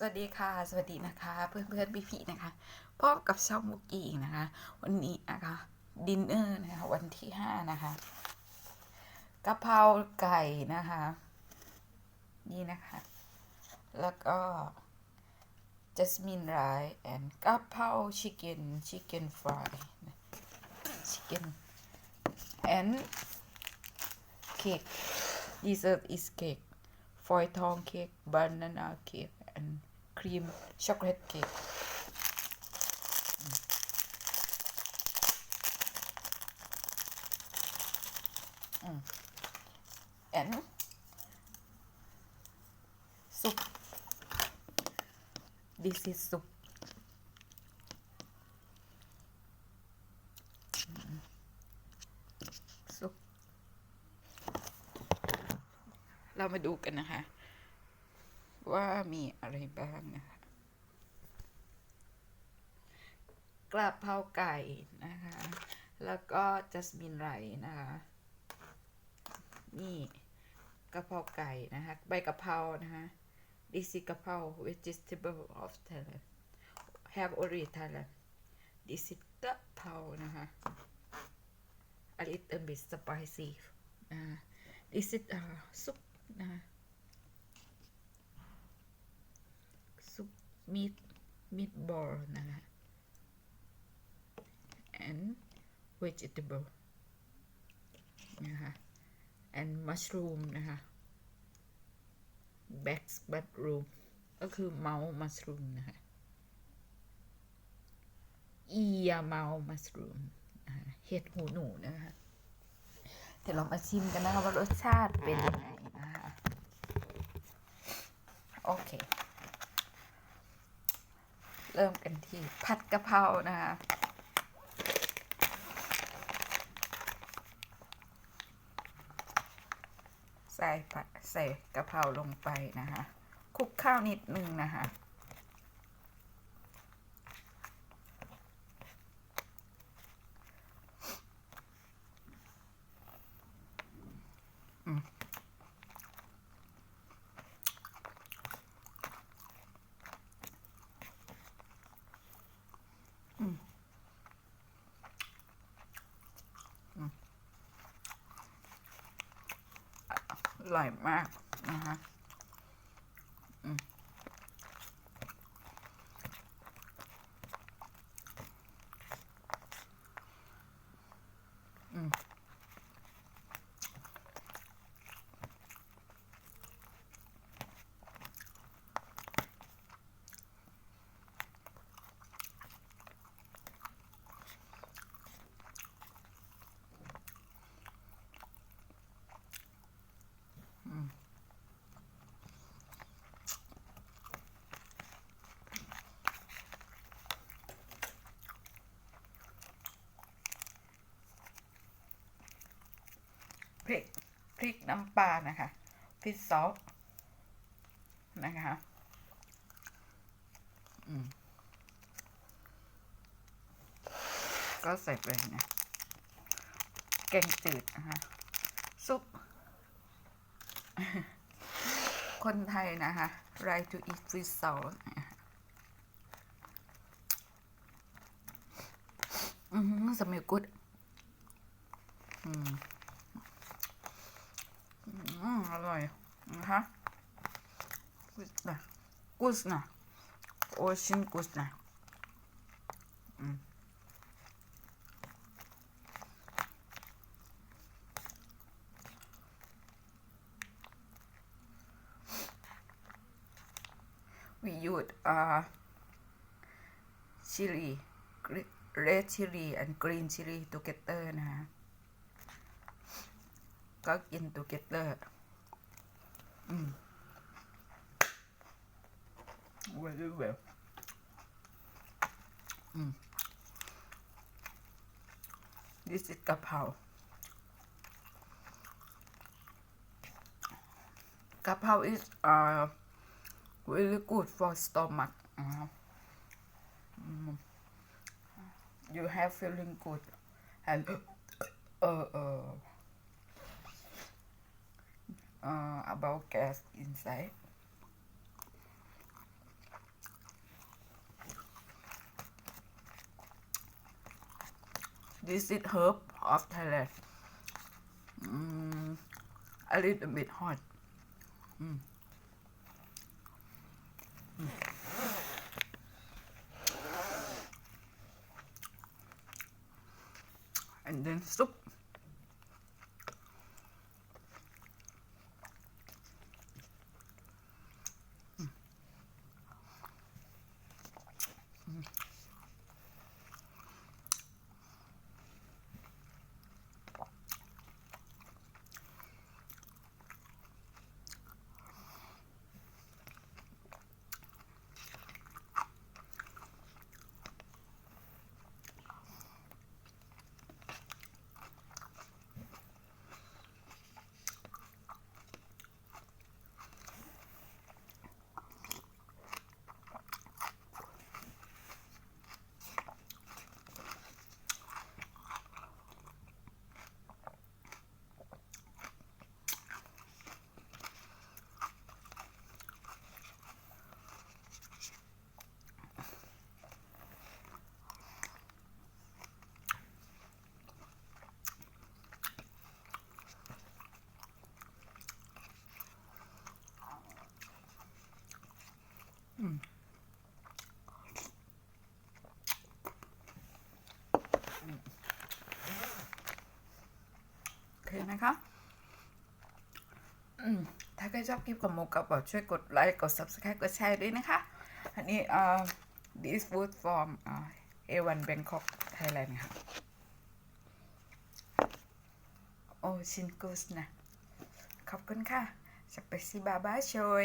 สวัสดีค่ะ สวัสดีนะคะ เพื่อนเพื่อนพี่พี่ๆนะคะพบกับช่องมุกกี้อีกนะคะ วันนี้นะคะดินเนอร์นะคะวันที่ห้านะคะกะเพราไก่นะคะ นี่นะคะ แล้วก็ jasmine rice and กะเพรา chicken chicken fry chicken and cake dessert is cake ฟอยทองเค้กบานาน่าเค้ก and ครีม ช็อกโกแลตเค้กอืม and ซุป this is soup ซุปเรามาดูกันนะคะ ว่ามีอะไรบ้างนะคะกระเพราไก่นะคะ แล้วก็จัสมินไรนะคะ นี่กระเพราไก่นะคะ ใบกระเพรานะคะ this is กะเพรา vegetable of Thailand have already Thailand this is กะเพรานะคะ a little bit spicy นะะ this is uh, soup นะคะซุป มีดมีดบอลนะคะ and vegetable นะคะ and mushroom นะคะ back bedroom ก็คือเมาส์ mushroom นะคะอียาเมาส์ mushroom เห็ดหูหนูนะคะเดี๋ยวเรามาชิมกันนะคะว่ารสชาติเป็นยังไงนะคะโอเค เริ่มกันที่ผัดกะเพรานะคะใส่ผัดใส่กะเพราลงไปนะคะคลุกข้าวนิดนึงนะคะ อร่อยมากนะคะ พริกพริกน้ำปลานะคะฟิชซอสนะคะก็ใส่ไปนะแกงจืดนะคะซุป คนไทยนะคะ right to eat fish sauce อืมสมัยกุดอืม อืมอร่อยนะคะกุสนะกุสนะโอชินกุสนะอืมวิยุดอ่า chili red chili and green chili together นะฮะ ก็กิน together อืม very well อืม this is กะเพรากะเพรา is uh really good for stomach อ่าอืม you have feeling good and uh uh uh, about cast inside this is herb of Thailand mm, a little bit hot mm. Mm. and then soup เคนะคะ ถ้าใครชอบคลิปของโมกับบอกช่วยกดไลค์ กด subscribe กดแชร์ด้วยนะคะ อันนี้เอ่อ this food from เอวันแบงคอกไทยแลนด์ค่ะ โอ้ชินกุสนะ ขอบคุณค่ะสเปซิบาบาโชย